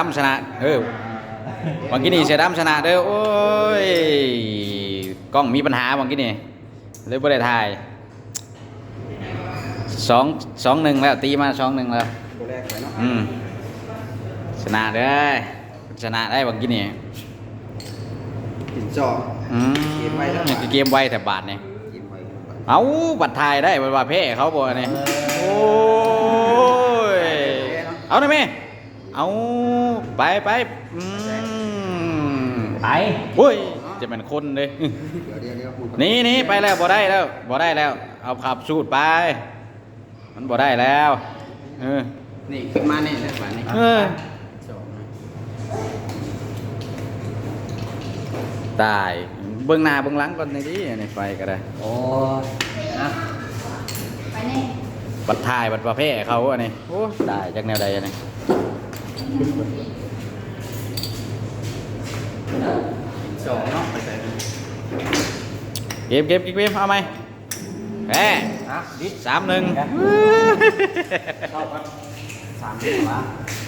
ดำชนะเออวันกี้นี่เสียดำชนะเด้อโอ้ยกล้องมีปัญหาวันกี้นี่เลยบ่ได้ถ่ายสองสองหนึ่งแล้วตีมาสองหนึ่งแล้วตัวแรกไปเนาะอืมชนะเด้อชนะได้วันกี้นี่กินจออืมเกมไวแล้วเกมไวแต่บาทนี่กินไปเอาบัตรทายได้บัตรว่าเพ่เขาบ่เนี่ยโอ้ยเอาได้ไหม เอาไปไปอืมไปโอ้ยจะเป็นคนเลยเดี๋ยวเดี๋ยวเดี๋ยวมึงนี่นี่ไปแล้วบ่ได้แล้วบ่ได้แล้ว เอาขับสูตรไป มันบ่ได้แล้วเออนี่ขึ้นมาเนี่ยนะฝันนี่เออสองนะตายเบื้องหน้าเบื้องหลังก่อนในนี้ในไฟก็ได้โอ้ยนะไปนี่บัตรทายบัตรประเภทเขาอันนี้โอ้ได้จากแนวใดอันนี้ สองเนาะไปใส่เก็บเก็บเก็บเก็บเอาไหมแหมนะดิสามหนึ่ง เข้ากันสามสิบวะ